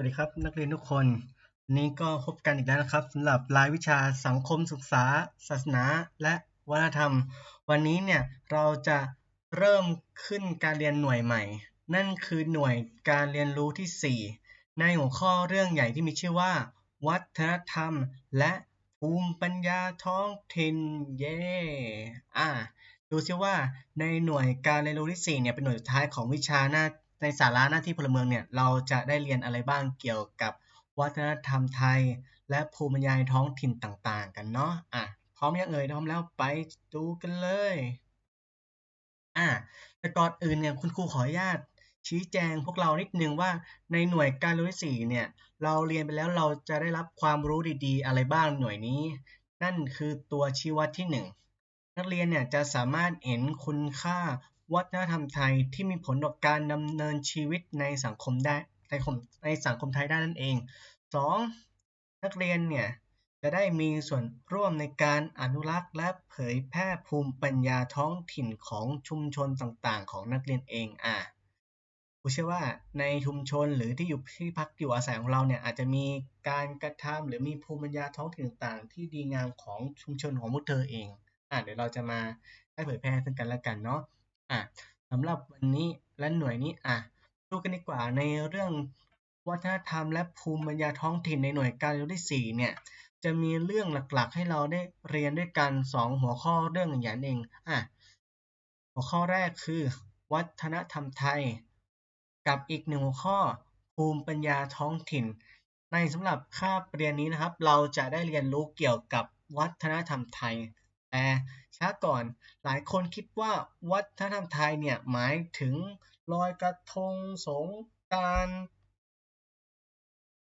สวัสดีครับนักเรียนทุกคนวันนี้ก็พบกันอีกแล้วนะครับสำหรับรายวิชาสังคมศึกษา ศาสนา และวัฒนธรรม วันนี้เนี่ยเราจะเริ่มขึ้นการเรียนหน่วยใหม่ นั่นคือหน่วยการเรียนรู้ที่ 4 ในหัวข้อเรื่องใหญ่ที่มีชื่อว่า วัฒนธรรม และภูมิปัญญาท้องถิ่นเย่อ่าดูซิว่าในหน่วยการเรียนรู้ที่4เนี่ยเป็นหน่วยสุดท้ายของวิชาหน้า ในสาระหน้าที่พลเมืองเนี่ยเราจะได้เรียนอะไรบ้างเกี่ยวกับวัฒนธรรมไทย และภูมิปัญญาท้องถิ่นต่าง ๆ กันเนาะอะพร้อมยังเอ่ยพร้อมแล้วไปดูกันเลยอะแต่ก่อนอื่นเนี่ยคุณครูขออนุญาตชี้แจงพวกเรานิดนึงว่าในหน่วยการเรียนรู้ที่4เนี่ยเราเรียนไปแล้วเราจะได้รับความรู้ดีๆ อะไรบ้างหน่วยนี้ นั่นคือตัวชี้วัดที่ 1 นักเรียนเนี่ยจะสามารถเห็นคุณค่า วัฒนธรรมไทยที่มีผลต่อการดำเนินชีวิตในสังคมได้ในในสังคมไทยได้นั่นเอง 2. นักเรียนเนี่ยจะได้มีส่วนร่วมในการอนุรักษ์และเผยแพร่ภูมิปัญญาท้องถิ่นของชุมชนต่างๆ ของนักเรียนเองอะผมเชื่อว่าในชุมชนหรือที่อยู่ที่พักอยู่อาศัยของเราเนี่ยอาจจะมีการกระทำหรือมีภูมิปัญญาท้องถิ่นต่างๆ ที่ดีงามของชุมชนของพวกเธอเองอะเดี๋ยวเราจะมาได้เผยแพร่ซึ่งกันและกันเนาะ อะสำหรับวันนี้และหน่วยนี้อะดูกันดีกว่าในเรื่องวัฒนธรรมและภูมิปัญญาท้องถิ่นในหน่วยการเรียนที่ 4 เนี่ย จะมีเรื่องหลักๆ ให้เราได้เรียนด้วยกัน 2 หัวข้อเรื่องอย่างเองอะหัวข้อแรกคือ วัฒนธรรมไทย กับอีกหนึ่งหัวข้อ ภูมิปัญญาท้องถิ่น ในสำหรับคาบเรียนนี้นะครับ เราจะได้เรียนรู้เกี่ยวกับวัฒนธรรมไทย แต่ช้าก่อนหลายคนคิดว่าวัฒนธรรมไทยเนี่ยหมายถึงลอยกระทงสงการ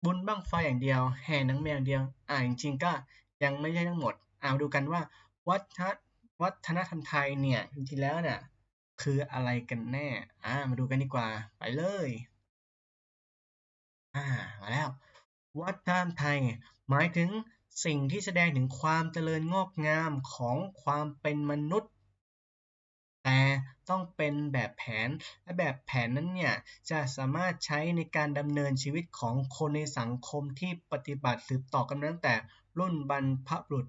บุญบั้งไฟอย่างเดียว แห่นังแมวอย่างเดียว อ่าจริงๆก็ยังไม่ใช่ทั้งหมดเอาดูกันว่าวัฒนวัฒนธรรมไทยเนี่ยจริงๆแล้วเนี่ยคืออะไรกันแน่ อ่า มาดูกันดีกว่า ไปเลย อ่า มาแล้ว วัฒนธรรมไทย หมายถึง สิ่งที่แสดงถึงความเจริญงอกงามของความเป็นมนุษย์ แต่ต้องเป็นแบบแผนและแบบแผนนั้นเนี่ยจะสามารถใช้ในการดำเนินชีวิตของคนในสังคมที่ปฏิบัติสืบต่อกันตั้งแต่รุ่นบรรพบุรุษ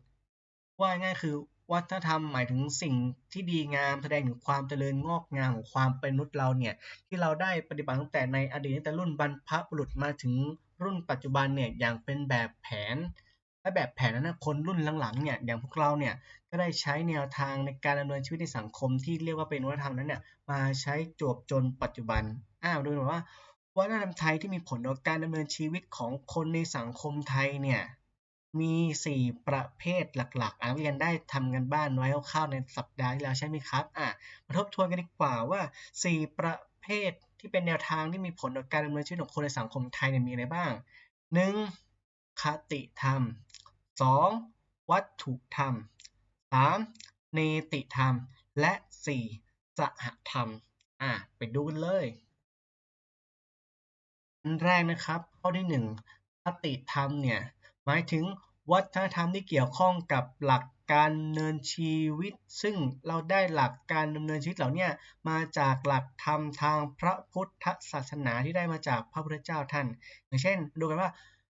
ว่าง่ายคือวัฒนธรรมหมายถึงสิ่งที่ดีงามแสดงถึงความเจริญงอกงามของความเป็นมนุษย์เราเนี่ยที่เราได้ปฏิบัติตั้งแต่ในอดีตตั้งแต่รุ่นบรรพบุรุษมาถึงรุ่นปัจจุบันเนี่ยอย่างเป็นแบบแผน และแบบแผนนั้นคนรุ่นหลังๆเนี่ยอย่างพวกเราเนี่ยก็ได้ใช้แนวทางในการดำเนินชีวิตในสังคมที่เรียกว่าเป็นวัฒนธรรมนั้นเนี่ยมาใช้จวบจนปัจจุบันอ้าวดูหน่อยว่าวัฒนธรรมไทยที่มีผลต่อการดำเนินชีวิตของคนในสังคมไทยเนี่ยมี 4 ประเภทหลักๆ นักเรียนได้ทำกันบ้านไว้คร่าวๆในสัปดาห์ที่แล้วใช่ไหมครับอะมาทบทวนกันดีกว่าว่า 4 ประเภทที่เป็นแนวทางที่มีผลต่อการดำเนินชีวิตของคนในสังคมไทยเนี่ยมีอะไรบ้าง 1. คติธรรม 2. วัตถุธรรม 3. เนติธรรม และ 4. สหธรรม อะ ไปดูกันเลย อันแรกนะครับ ข้อที่ 1 คติธรรมเนี่ย หมายถึงวัฒนธรรมที่เกี่ยวข้องกับหลักการดำเนินชีวิต ซึ่งเราได้หลักการดำเนินชีวิตเหล่านี้มาจากหลักธรรมทางพระพุทธศาสนาที่ได้มาจากพระพุทธเจ้าท่าน อย่างเช่น ดูกันว่า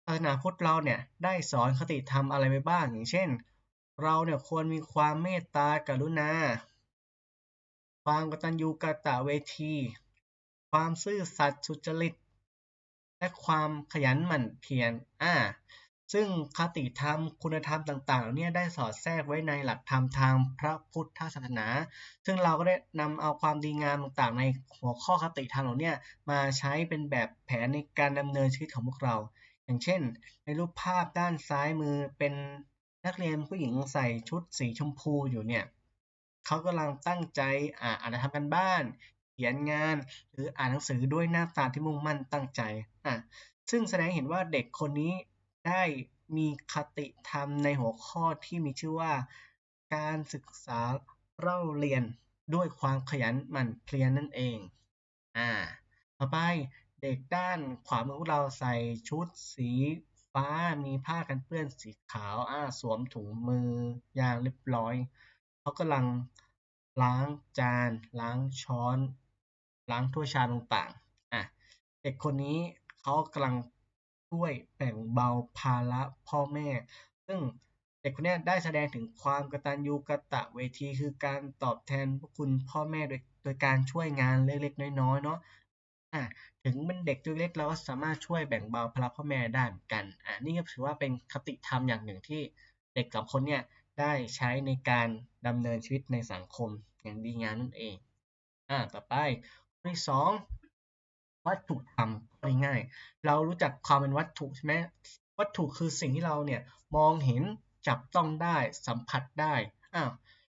ศาสนาพุทธเราเนี่ยได้สอนคติธรรมอะไรไปบ้าง อย่างเช่น เราเนี่ยควรมีความเมตตากรุณา ความกตัญญูกตเวที ความซื่อสัตย์สุจริต และความขยันหมั่นเพียรอ่าซึ่งคติธรรมคุณธรรมต่างๆเหล่านี้ได้สอดแทรกไว้ในหลักธรรมทางพระพุทธศาสนา ซึ่งเราก็ได้นำเอาความดีงามต่างๆ ในหัวข้อคติธรรมเหล่านี้มาใช้เป็นแบบแผนในการดำเนินชีวิตของพวกเรา อย่างเช่น ในรูปภาพด้านซ้ายมือเป็นนักเรียนผู้หญิงใส่ชุดสีชมพูอยู่เนี่ยเขากำลังตั้งใจอ่านทำกันบ้าน เขียนงาน หรืออ่านหนังสือด้วยหน้าตาที่มุ่งมั่นตั้งใจอะซึ่งแสดงเห็นว่าเด็กคนนี้ได้มีคติธรรมในหัวข้อที่มีชื่อว่า การศึกษาเล่าเรียนด้วยความขยันหมั่นเพียรนั่นเอง อ่า ต่อไป เด็กด้านขวามือเราใส่ชุดสีฟ้ามีผ้ากันเปื้อนสีขาวอ่าสวมถุงมือยางเรียบร้อยเขากำลังล้างจาน ล้างช้อน ล้างถ้วยชามต่างๆอะเด็กคนนี้เขากำลังช่วยแบ่งเบาภาระพ่อแม่ ซึ่งเด็กคนนี้ได้แสดงถึงความกตัญญูกะตะเวที คือการตอบแทนพระคุณพ่อแม่โดยโดยการช่วยงานเล็กๆน้อยๆเนาะ อะถึงเป็นเด็กตัวเล็กเราก็สามารถช่วยแบ่งเบาภาระพ่อแม่ได้เหมือนกันอะนี่ก็ถือว่าเป็นคติธรรมอย่างหนึ่งที่เด็กสองคนเนี่ยได้ใช้ในการดำเนินชีวิตในสังคมอย่างดีงามนั่นเองอ่าต่อไปข้อที่สองวัตถุธรรมง่ายๆเรารู้จักความเป็นวัตถุใช่ไหมวัตถุคือสิ่งที่เราเนี่ยมองเห็นจับต้องได้สัมผัสได้อ้าว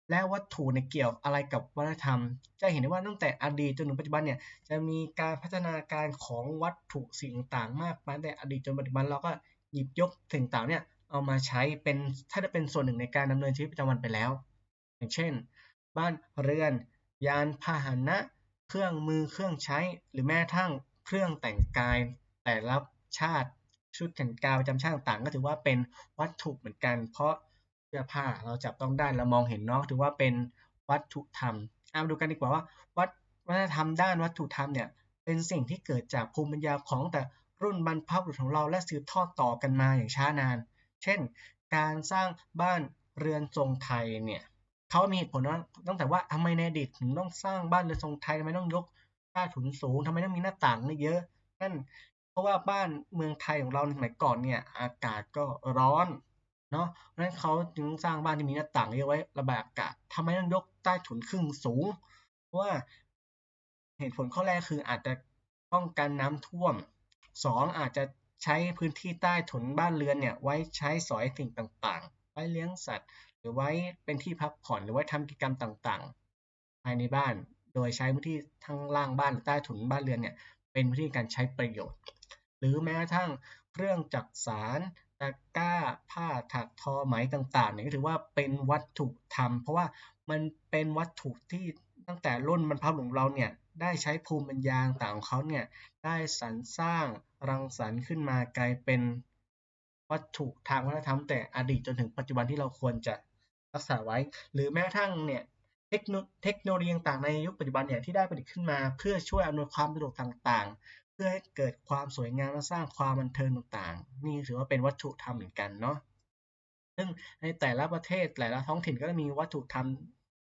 และวัตถุในเกี่ยวอะไรกับวัฒนธรรม จะเห็นได้ว่าตั้งแต่อดีตจนถึงปัจจุบันเนี่ยจะมีการพัฒนาการของวัตถุสิ่งต่างมากมายแต่อดีตจนปัจจุบันเราก็หยิบยกสิ่งต่างเนี่ยเอามาใช้เป็นถ้าจะเป็นส่วนหนึ่งในการดำเนินชีวิตประจำวันไปแล้ว อย่างเช่น บ้านเรือน ยานพาหนะ เครื่องมือเครื่องใช้ หรือแม้ทั้งเครื่องแต่งกายแต่ละชาติชุดแต่งกายประจำชาติต่างก็ถือว่าเป็นวัตถุเหมือนกัน เพราะ เสื้อผ้าเราจับต้องได้เรามองเห็นเนาะถือว่าเป็นวัตถุธรรมเอามาดูกันดีกว่าว่าวัฒวัฒนธรรมด้านวัตถุธรรมเนี่ยเป็นสิ่งที่เกิดจากภูมิปัญญาของแต่รุ่นบรรพบุรุษของเราและสืบทอดต่อกันมาอย่างช้านาน เช่น การสร้างบ้านเรือนทรงไทยเนี่ยเขามีเหตุผลว่าตั้งแต่ว่าทำไมในอดีตถึงต้องสร้างบ้านเรือนทรงไทยทำไมต้องยกใต้ถุนสูงทำไมต้องมีหน้าต่างเยอะนั่นเพราะว่าบ้านเมืองไทยของเราในสมัยก่อนเนี่ยอากาศก็ร้อน เนาะเพราะฉะนั้นเขาจึงสร้างบ้านที่มีหน้าต่างเยอะไว้ระบายอากาศทำไมต้องยกใต้ถุนครึ่งสูง เพราะว่าเหตุผลข้อแรกคืออาจจะป้องกันน้ำท่วมสองอาจจะใช้พื้นที่ใต้ถุนบ้านเรือนเนี่ยไว้ใช้สอยสิ่งต่างๆ ไว้เลี้ยงสัตว์ หรือไว้เป็นที่พักผ่อนหรือไว้ทำกิจกรรมต่างๆ ภายในบ้าน โดยใช้พื้นที่ทั้งล่างบ้านหรือใต้ถุนบ้านเรือนเนี่ยเป็นพื้นที่การใช้ประโยชน์ หรือแม้กระทั่งเครื่องจักสาร ตะกร้าผ้าถักทอไหมต่างๆเนี่ยก็ถือว่าเป็นวัตถุธรรม เพราะว่ามันเป็นวัตถุที่ตั้งแต่รุ่นบรรพบุรุษเราเนี่ยได้ใช้ภูมิปัญญาต่างของเขาเนี่ยได้สรรสร้างรังสรรค์ขึ้นมากลายเป็นวัตถุทางวัฒนธรรม แต่อดีตจนถึงปัจจุบันที่เราควรจะรักษาไว้ หรือแม้กระทั่งเนี่ยเทคโนโลยีต่างในยุคปัจจุบันเนี่ยที่ได้ประดิษฐ์ขึ้นมา เพื่อช่วยอำนวยความสะดวกต่างๆ พื่อให้เกิดความสวยงามและสร้างความบันเทิงต่างๆ นี่ถือว่าเป็นวัตถุธรรมเหมือนกันเนาะซึ่งในแต่ละประเทศแต่ละท้องถิ่นก็จะมีวัตถุธรรม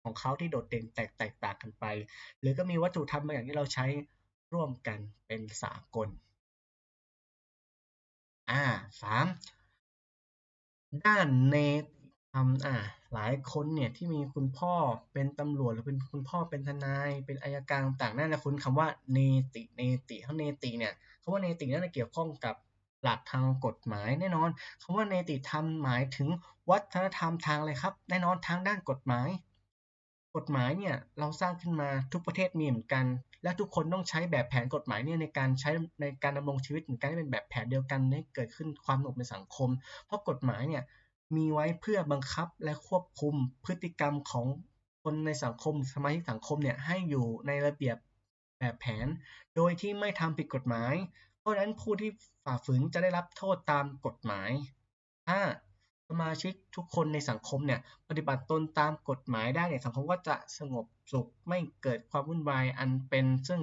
ของเขาที่โดดเด่นแตกแตกต่างกันไป หรือก็มีวัตถุธรรมบางอย่างที่เราใช้ร่วมกันเป็นสากลอ่าสามด้านเน ติธรรมอ่า หลายคนเนี่ยที่มีคุณพ่อเป็นตำรวจ หรือเป็นคุณพ่อเป็นทนาย เป็นอายการต่าง ๆ น่าจะคุ้นคำว่า เนติ เนติเขาเนติเนี่ย คำว่าเนติน่าจะเกี่ยวข้องกับหลักทางกฎหมายแน่นอน คำว่าเนติธรรมหมายถึงวัฒนธรรมทางอะไรครับ แน่นอนทางด้านกฎหมาย กฎหมายเนี่ยเราสร้างขึ้นมาทุกประเทศมีเหมือนกัน และทุกคนต้องใช้แบบแผนกฎหมายเนี่ยในการใช้ในการดำรงชีวิตเหมือนกันให้เป็นแบบแผนเดียวกันให้เกิดขึ้นความสงบในสังคม เพราะกฎหมายเนี่ย มีไว้เพื่อบังคับและควบคุมพฤติกรรมของคนในสังคมสมาชิกสังคมเนี่ยให้อยู่ในระเบียบแบบแผน โดยที่ไม่ทำผิดกฎหมาย เพราะฉะนั้นผู้ที่ฝ่าฝืนจะได้รับโทษตามกฎหมายถ้าสมาชิกทุกคนในสังคมเนี่ยปฏิบัติตนตามกฎหมายได้เนี่ยสังคมก็จะสงบสุขไม่เกิดความวุ่นวายอันเป็นซึ่ง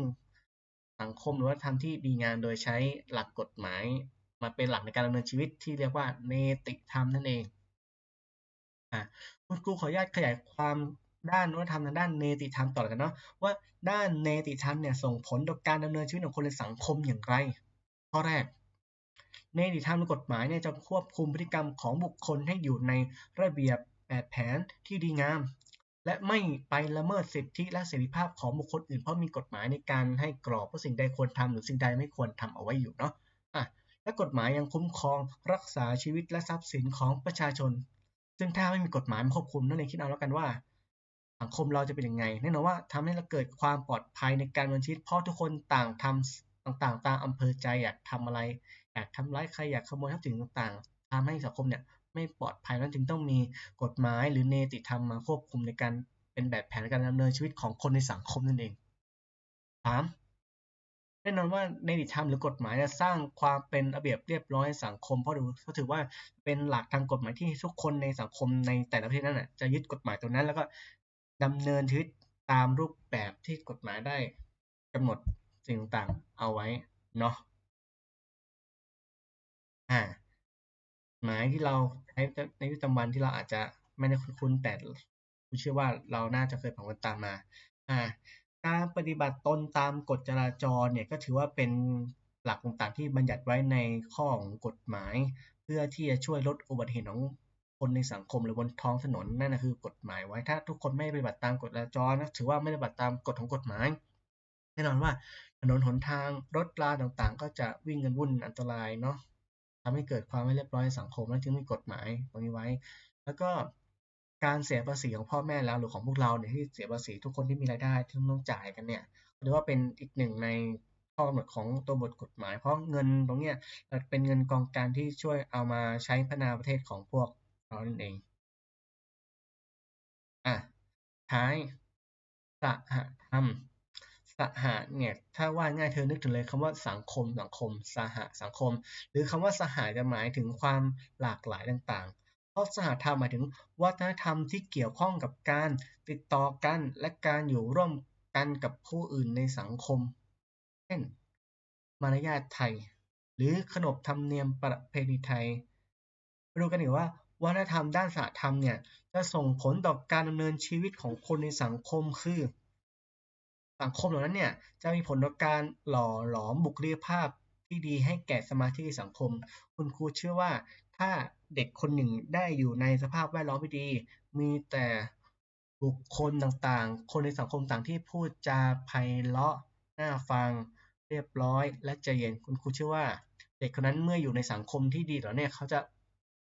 สังคมหรือว่าทำที่ดีงามโดยใช้หลักกฎหมาย มาเป็นหลักในการดำเนินชีวิตที่เรียกว่าเนติธรรมนั่นเอง อะคุณครูขออนุญาตขยายความด้านวัฒนธรรมทางด้านเนติธรรมต่อกันเนาะว่าด้านเนติธรรมเนี่ยส่งผลต่อการดำเนินชีวิตของคนในสังคมอย่างไร ข้อแรกในนิธรรมกฎหมายเนี่ยจะควบคุมพฤติกรรมของบุคคลให้อยู่ในระเบียบแบบแผนที่ดีงาม และไม่ไปละเมิดสิทธิและเสรีภาพของบุคคลอื่นเพราะมีกฎหมายในการให้กรอบว่าสิ่งใดควรทำหรือสิ่งใดไม่ควรทำเอาไว้อยู่เนาะอะและกฎหมายยังคุ้มครองรักษาชีวิตและทรัพย์สินของประชาชน ซึ่งถ้าไม่มีกฎหมายมาควบคุมนั่นเองคิดเอาแล้วกันว่า สังคมเราจะเป็นยังไงแน่นอนว่าทำให้เราเกิดความปลอดภัยในการดำเนินชีวิตเพราะทุกคนต่างทำต่างๆ ตามอำเภอใจอยากทำอะไรอยากทำร้ายใครอยากขโมยทรัพย์สินต่างๆทำให้สังคมเนี่ยไม่ปลอดภัยนั้นจึงต้องมีกฎหมายหรือเนติธรรมมาควบคุมในการเป็นแบบแผนในการดำเนินชีวิตของคนในสังคมนั่นเองสาม แน่นอนว่าในติธรรมหรือกฎหมายจะสร้างความเป็นระเบียบเรียบร้อยสังคม เพราะดูเขาถือว่าเป็นหลักทางกฎหมายที่ทุกคนในสังคมในแต่ละประเทศนั้นจะยึดกฎหมายตรงนั้น แล้วก็ดำเนินชีวิตตามรูปแบบที่กฎหมายได้กำหนดสิ่งต่างๆเอาไว้เนาะอ่าหมายที่เราใช้ในชีวิตประจำวันที่เราอาจจะไม่ได้คุ้นๆแต่ผมเชื่อว่าเราน่าจะเคยผ่านกันตามมา อ่า การปฏิบัติตนตามกฎจราจรเนี่ยก็ถือว่าเป็นหลักต่างๆที่บัญญัติไว้ในข้อของกฎหมาย เพื่อที่จะช่วยลดอุบัติเหตุของคนในสังคมหรือบนท้องถนนนั่นคือกฎหมายไว้ถ้าทุกคนไม่ปฏิบัติตามกฎจราจรนะถือว่าไม่ปฏิบัติตามกฎของกฎหมายแน่นอนว่าถนนหนทางรถราต่างๆ ก็จะวิ่งกันวุ่นอันตรายเนาะทำให้เกิดความไม่เรียบร้อยในสังคมและจึงมีกฎหมายตรงนี้ไว้ แล้วก็ การเสียภาษีของพ่อแม่แล้วหรือของพวกเราเนี่ยที่เสียภาษีทุกคนที่มีรายได้ที่ต้องจ่ายกันเนี่ยหรือว่าเป็นอีกหนึ่งในข้อกำหนดของตัวบทกฎหมาย เพราะเงินตรงเนี้ยเป็นเงินกองกลางที่ช่วยเอามาใช้พัฒนาประเทศของพวกเรานั่นเองอะท้ายสหธรรมสหะเนี่ยถ้าว่าง่ายเธอนึกถึงเลยคำว่าสังคมสังคมสหสังคม หรือคำว่าสหจะหมายถึงความหลากหลายต่างๆ เพราะสหธรรมหมายถึงวัฒนธรรมที่เกี่ยวข้องกับการติดต่อกันและการอยู่ร่วมกันกับผู้อื่นในสังคม เช่น มารยาทไทย หรือขนบธรรมเนียมประเพณีไทยดูกันหน่อีกว่าวัฒนธรรมด้านสหธรรมเนี่ยจะส่งผลต่อการดำเนินชีวิตของคนในสังคมคือ สังคมเหล่านั้นเนี่ยจะมีผลต่อการหล่อหลอมบุคลิกภาพที่ดีให้แก่สมาชิกในสังคม คุณครูเชื่อว่า ถ้าเด็กคนหนึ่งได้อยู่ในสภาพแวดล้อมที่ดี มีแต่บุคคลต่างๆ คนในสังคมต่างที่พูดจาไพเราะน่าฟัง เรียบร้อย และใจเย็นคุณครูเชื่อว่า เด็กคนนั้นเมื่ออยู่ในสังคมที่ดีแล้วเนี่ยเขาจะ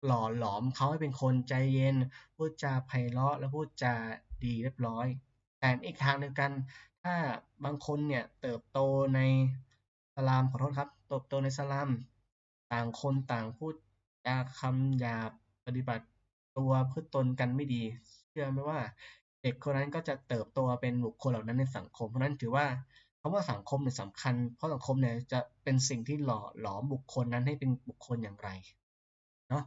หล่อหลอมเขาให้เป็นคนใจเย็น พูดจาไพเราะและพูดจาดีเรียบร้อย แต่อีกทางเดียวกัน ถ้าบางคนเนี่ยเติบโตในสลามขอโทษครับเติบโตในสลาม ต่างคนต่างพูด จาคำหยาบปฏิบัติตัวพืชตนกันไม่ดี เชื่อไหมว่า เด็กคนนั้นก็จะเติบโตเป็นบุคคลเหล่านั้นในสังคม เพราะนั้นถือว่าคำว่าสังคมเนี่ยสำคัญ เพราะสังคมเนี่ยจะเป็นสิ่งที่หล่อหลอมบุคคลนั้นให้เป็นบุคคลอย่างไรเนาะ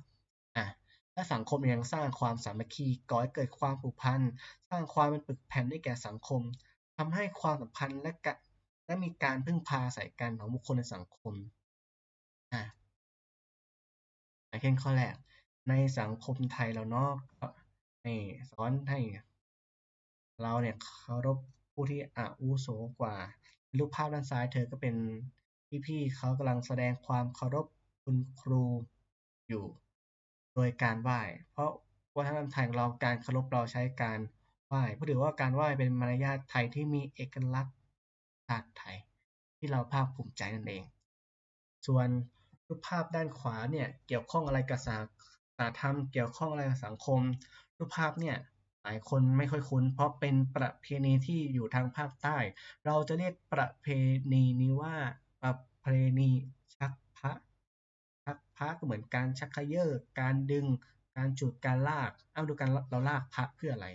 อะถ้าสังคมยังสร้างความสามัคคีก่อให้เกิดความผูกพันสร้างความเป็นปึกแผ่นให้แก่สังคมทำให้ความสัมพันธ์และกะและมีการพึ่งพาใส่กันของบุคคลในสังคมอะ อย่างเช่นข้อแรก ในสังคมไทยเราเนาะให้สอนให้เราเนี่ยเคารพผู้ที่อาวุโสกว่า รูปภาพด้านซ้ายเธอก็เป็นพี่ๆเขากำลังแสดงความเคารพคุณครูอยู่ โดยการไหว้ เพราะวัฒนธรรมไทยของเราการเคารพเราใช้การไหว้เพราะถือว่าการไหว้เป็นมารยาทไทยที่มีเอกลักษณ์ชาติไทย ที่เราภาคภูมิใจนั่นเอง ส่วน รูปภาพด้านขวาเนี่ยเกี่ยวข้องอะไรกับศาสนาธรรม เกี่ยวข้องอะไรกับสังคม รูปภาพเนี่ยหลายคนไม่ค่อยคุ้น เพราะเป็นประเพณีที่อยู่ทางภาคใต้ เราจะเรียกประเพณีนี้ว่าประเพณีชักพระชักพระก็เหมือนการชักขยเยอการดึง การจุดการลากเอาดูกันเราลากพระเพื่ออะไร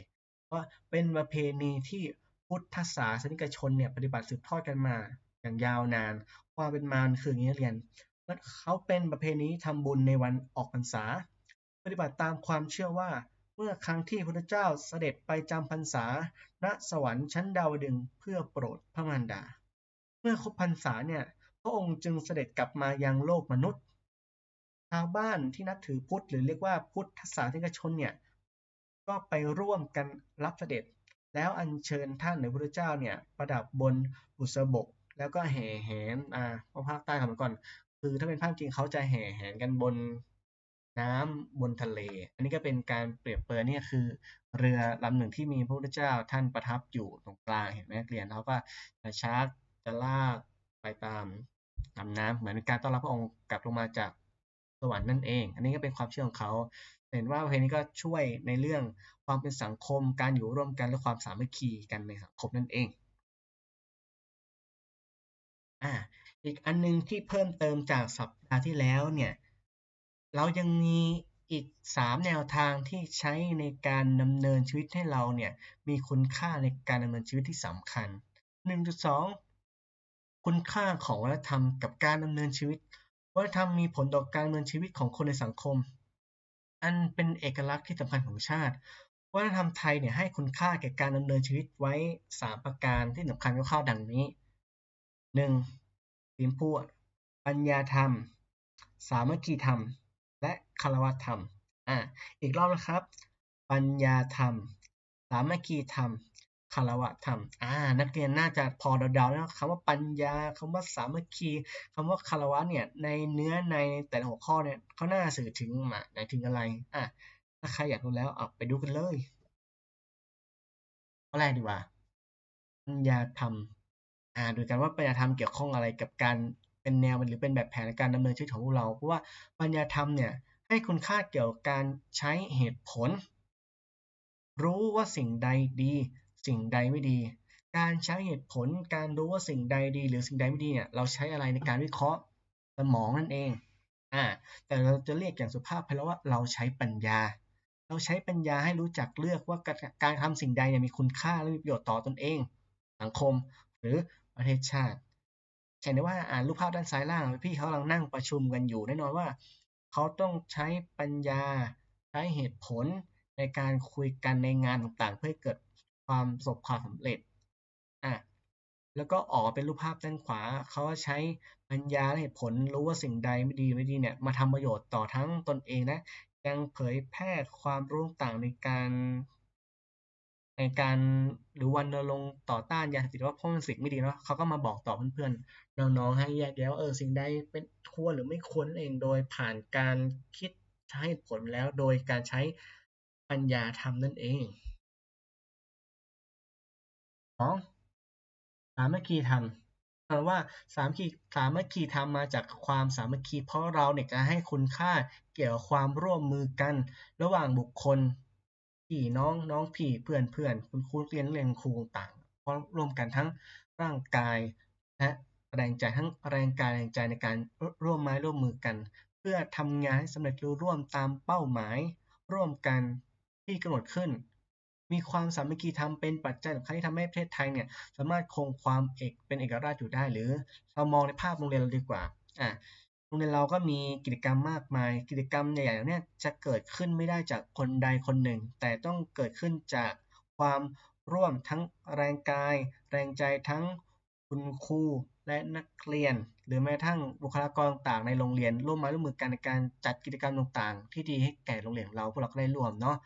เพราะเป็นประเพณีที่พุทธศาสนิกชนเนี่ยปฏิบัติสืบทอดกันมาอย่างยาวนาน ความเป็นมาคืออย่างนี้เรียน เขาเป็นประเพณีทำบุญในวันออกพรรษา ปฏิบัติตามความเชื่อว่า เมื่อครั้งที่พระเจ้าเสด็จไปจำพรรษา ณสวรรค์ชั้นดาวดึงเพื่อโปรดพระมารดา เมื่อครบพรรษาเนี่ยพระองค์จึงเสด็จกลับมายังโลกมนุษย์ชาวบ้านที่นับถือพุทธหรือเรียกว่าพุทธศาสนิกชนเนี่ยก็ไปร่วมกันรับเสด็จ แล้วอัญเชิญท่านหรือพระเจ้าเนี่ยประดับบนบุษบก แล้วก็แห่แหนอ่าพระภาคใต้ทำก่อน คือถ้าเป็นภาคจริงเขาจะแห่แหนกันบนน้ำบนทะเล อันนี้ก็เป็นการเปรียบเปรยนี่คือ เรือลำหนึ่งที่มีพระพุทธเจ้าท่านประทับอยู่ตรงกลางเห็นไหมเรียนเขาก็จะชักจะลากไปตามลำน้ำเหมือนการต้อนรับพระองค์กลับลงมาจากสวรรค์นั่นเอง อันนี้ก็เป็นความเชื่อของเขา เห็นว่าเพลงนี้ก็ช่วยในเรื่องความเป็นสังคม การอยู่ร่วมกันและความสามัคคีกันในสังคมนั่นเอง อ่า อีกอันนึงที่เพิ่มเติมจากสัปดาห์ที่แล้วเนี่ย เรายังมีอีก 3 แนวทางที่ใช้ในการดำเนินชีวิตให้เราเนี่ยมีคุณค่าในการดำเนินชีวิตที่สำคัญ 1.2 คุณค่าของวัฒนธรรมกับการดำเนินชีวิต วัฒนธรรมมีผลต่อการดำเนินชีวิตของคนในสังคม อันเป็นเอกลักษณ์ที่สำคัญของชาติ วัฒนธรรมไทยเนี่ยให้คุณค่าแก่การดำเนินชีวิตไว้ 3 ประการที่สำคัญคร่าดังนี้ 1. ศีลพูดปัญญาธรรม สามัคคีธรรม และคารวะธรรม อ่า อีกรอบนะครับ ปัญญาธรรม สามัคคีธรรม คารวะธรรม อ่า นักเรียนน่าจะพอเดาๆแล้วคำว่าปัญญาคำว่าสามัคคีคำว่าคารวะเนี่ย ในเนื้อในแต่ละหัวข้อเนี่ยเขาน่าสื่อถึงมาหมายถึงอะไร อะถ้าใครอยากรู้แล้วเอาไปดูกันเลยข้อแรกดีกว่า ปัญญาธรรม อ่าดูกันว่าปัญญาธรรมเกี่ยวข้องอะไรกับการเป็นแนวหรือเป็นแบบแผนในการดำเนินชีวิตของพวกเรา เพราะว่าปัญญาธรรมเนี่ยให้คุณค่าเกี่ยวกับการใช้เหตุผล รู้ว่าสิ่งใดดี สิ่งใดไม่ดี การใช้เหตุผล การรู้ว่าสิ่งใดดี หรือสิ่งใดไม่ดีเนี่ยเราใช้อะไรในการวิเคราะห์สมองนั่นเองอ่าแต่เราจะเรียกอย่างสุภาพไปแล้วว่าเราใช้ปัญญา เราใช้ปัญญาให้รู้จักเลือกว่าการทำสิ่งใดเนี่ยมีคุณค่าและมีประโยชน์ต่อตนเอง สังคม หรือ ประเทศชาติเห็นได้ว่าอ่านรูปภาพด้านซ้ายล่าง พี่เขากำลังนั่งประชุมกันอยู่แน่นอนว่า เขาต้องใช้ปัญญาใช้เหตุผลในการคุยกันในงานต่างๆ เพื่อให้เกิดความประสบความสำเร็จอะแล้วก็ออกเป็นรูปภาพด้านขวา เขาใช้ปัญญาและเหตุผลรู้ว่าสิ่งใดไม่ดีไม่ดีเนี่ยมาทำประโยชน์ต่อทั้งตนเองนะ ยังเผยแพร่ความรู้ต่างในการ ในการหรือวันรณรงต่อต้านยาเสพติดว่าพ่นสิ่งไม่ดีเนาะเขาก็มาบอกต่อเพื่อนๆน้องๆให้แยกแยะว่าเออสิ่งใดเป็นควรหรือไม่ควรนั่นเองโดยผ่านการคิดใช้ผลแล้วโดยการใช้ปัญญาทำนั่นเองสองสามัคคีธรรมแปลว่าสามัคคีสามัคคีธรรมมาจากความสามัคคี เพราะเราเนี่ยจะให้คุณค่าเกี่ยวกับความร่วมมือกัน ระหว่างบุคคล พี่น้องน้องพี่เพื่อนเพื่อนคุณครูเรียนเรียนครูต่างเพราะรวมกันทั้งร่างกายและแรงใจทั้งแรงกายแรงใจในการร่วมไม้ร่วมมือกัน เพื่อทำงานให้สำเร็จรุ่ร่วมตามเป้าหมาย ร่วมกันที่กำหนดขึ้น มีความสามัคคีธรรมเป็นปัจจัยสำคัญที่ทำให้ประเทศไทยเนี่ยสามารถคงความเอกเป็นเอกราชอยู่ได้ หรือเรามองในภาพโรงเรียนเราดีกว่าอะ รงเรียนเราก็มีกิจกรรมมากมาย กิจกรรมใหญ่ๆเนี่ยจะเกิดขึ้นไม่ได้จากคนใดคนหนึ่ง แต่ต้องเกิดขึ้นจากความร่วมทั้งแรงกาย แรงใจทั้งคุณครูและนักเรียน หรือแม้ทั้งบุคลากรต่างในโรงเรียน ร่วมมาร่วมมือกันในการจัดกิจกรรมต่างๆ ที่ดีให้แก่โรงเรียนเราพวกเราก็ได้ร่วมเนาะ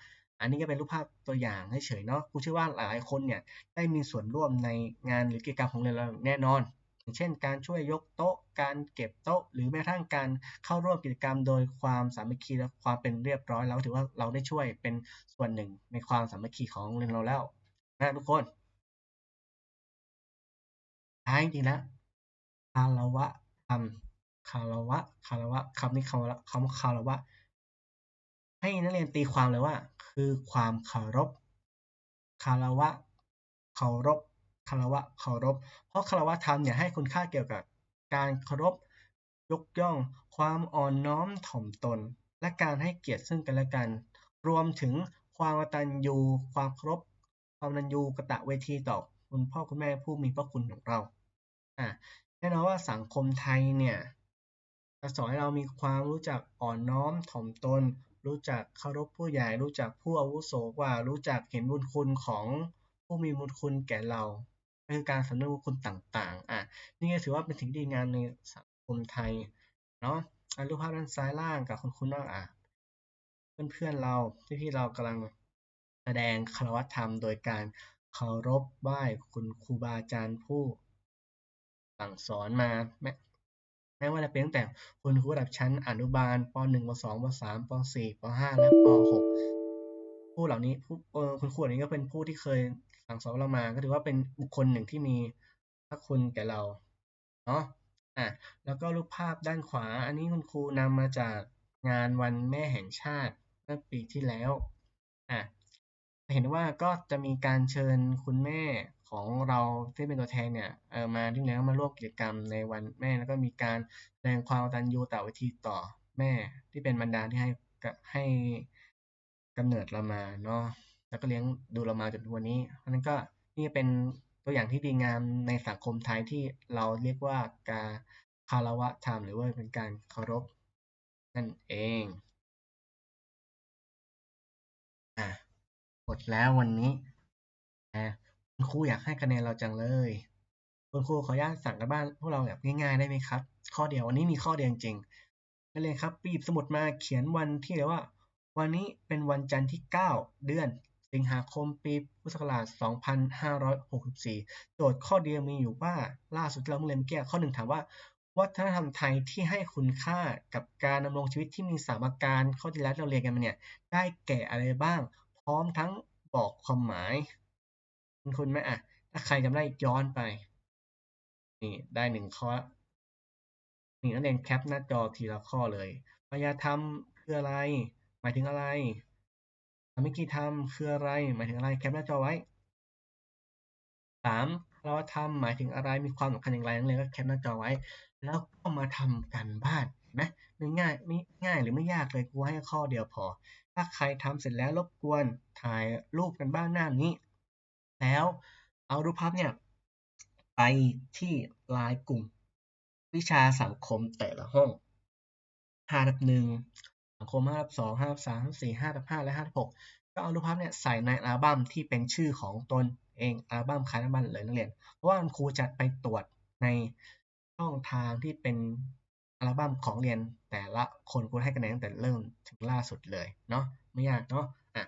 อันนี้ก็เป็นรูปภาพตัวอย่างเฉยๆเนาะครูเชื่อว่าหลายๆคนเนี่ยได้มีส่วนร่วมในงานหรือกิจกรรมของเรียนเราแน่นอน เช่น การช่วยยกโต๊ะ การเก็บโต๊ะ หรือแม้กระทั่งการเข้าร่วมกิจกรรมโดยความสามัคคีและความเป็นเรียบร้อยแล้วถือว่าเราได้ช่วยเป็นส่วนหนึ่งในความสามัคคีของโรงเรียนเราแล้วนะทุกคนท้ายจริงแล้วคารวะธรรมคารวะคารวะคำนี้คำว่าคำคารวะ ให้นักเรียนตีความเลยว่า คือความเคารพคารวะเคารพ คารวะเคารพ เพราะคารวะธรรมเนี่ยให้คุณค่าเกี่ยวกับการเคารพยกย่อง ความอ่อนน้อมถ่อมตน และการให้เกียรติซึ่งกันและกัน รวมถึงความกตัญญูความเคารพความนันยูกะตะเวทีต่อคุณพ่อคุณแม่ผู้มีพระคุณของเราอ่าแน่นอนว่าสังคมไทยเนี่ยจะสอนให้เรามีความรู้จักอ่อนน้อมถ่อมตน รู้จักเคารพผู้ใหญ่ รู้จักผู้อาวุโสกว่า รู้จักเห็นบุญคุณของผู้มีบุญคุณแก่เรา คือการสำนึกคุณต่างๆ อะ นี่ก็ถือว่าเป็นสิ่งดีงามในสังคมไทย เนาะอันรูปภาพด้านซ้ายล่างกับคุณคุณว่าอะ เพื่อนๆเราพี่ๆเรากำลังแสดงคารวะธรรม โดยการเคารพไหว้คุณครูบาอาจารย์ผู้สั่งสอนมาแม้แม้ว่าจะเป็นตั้งแต่คุณครูระดับชั้นอนุบาลป .1 ป .2 ป .3 ป .4 ป .5 และป .6 ผู้เหล่านี้ผู้คุณครูเหล่านี้ก็เป็นผู้ที่เคย สั่งสอนเรามา ก็ถือว่าเป็นบุคคลหนึ่งที่มีพระคุณแก่เราเนาะอะแล้วก็รูปภาพด้านขวา อันนี้คุณครูนำมาจากงานวันแม่แห่งชาติเมื่อปีที่แล้วอะเห็นว่าก็จะมีการเชิญคุณแม่ของเราที่เป็นตัวแทนเนี่ยเออมาที่แล้วมาร่วมกิจกรรมในวันแม่แล้วก็มีการแสดงความตันยูต่อวิธีต่อแม่ที่เป็นบรรดาที่ให้ให้กำเนิดเรามาเนาะ แล้วก็เลี้ยงดูเรามาจนถึงวันนี้ เพราะนั้นก็นี่เป็นตัวอย่างที่ดีงามในสังคมไทยที่เราเรียกว่าการคารวะธรรมหรือว่าเป็นการเคารพนั่นเองอะหมดแล้ววันนี้นะคุณครูอยากให้คะแนนเราจังเลย คุณครูขออนุญาตสั่งกันบ้านพวกเราแบบง่ายๆได้ไหมครับ ข้อเดียววันนี้มีข้อเดียวจริงนักเรียครับปหยิบสมุดมาเขียนวันที่เลยว่า วันนี้เป็นวันจันทร์ที่ 9 เดือน สิงหาคมปีพุทธศักราช 2564 โจทย์ข้อเดียวมีอยู่ว่าล่าสุดเราเพิ่งเรียนเมื่อกี้ข้อหนึ่งถามว่า วัฒนธรรมไทยที่ให้คุณค่ากับการดำรงชีวิตที่มีสามอาการข้อที่แล้วเราเรียนกันมาเนี่ยได้แก่อะไรบ้าง พร้อมทั้งบอกความหมาย คุณคุณไหมอะถ้าใครจำได้ย้อนไปนี่ได้หนึ่งข้อนี่นักเรียนแคปหน้าจอทีละข้อเลยมายาธรรมคืออะไร หมายถึงอะไร สามิกีธรรมคืออะไร หมายถึงอะไร แคปหน้าจอไว้สามเราธรรมหมายถึงอะไร มีความสำคัญอย่างไรนักเรียนก็แคปหน้าจอไว้ แล้วก็มาทำกันบ้านนไหมไม่ง่ายไม่ง่ายหรือไม่ยากเลยกูให้ข้อเดียวพอ ถ้าใครทำเสร็จแล้วรบกวนถ่ายรูปกันบ้านหน้านี้ แล้วเอารูปภาพเนี่ยไปที่ไลน์กลุ่ม วิชาสังคมแต่ละห้องห้าทับหนึ่ง สังคมห้าทับสองห้าทับสามห้าทับสี่ห้าห้าและห้าทับหกก็เอารูปภาพเนี่ยใส่ในอัลบั้มที่เป็นชื่อของตนเองอัลบั้มคล้ายอัลบั้มเลยนักเรียน เพราะว่าครูจะไปตรวจในช่องทางที่เป็นอัลบั้มของเรียนแต่ละคนครูให้คะแนนตั้งแต่เริ่มถึงล่าสุดเลยเนาะไม่ยากเนาะอะ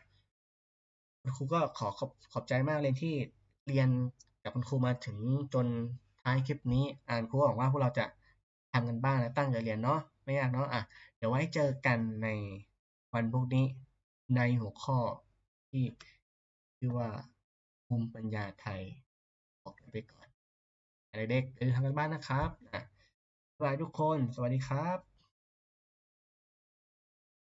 คุณครูก็ขอขอบขอบใจมากเลยที่เรียนกับคุณครูมาถึงจนท้ายคลิปนี้อ่านครูหวังว่าพวกเราจะทำกันบ้างและตั้งใจเรียนเนาะ ไม่ยากเนาะอะเดี๋ยวไว้เจอกันในวันพวกนี้ในหัวข้อที่ชื่อว่าภูมิปัญญาไทยออกกันไปก่อนเด็กๆเออทำกันบ้านนะครับนะสบายทุกคน สวัสดีครับ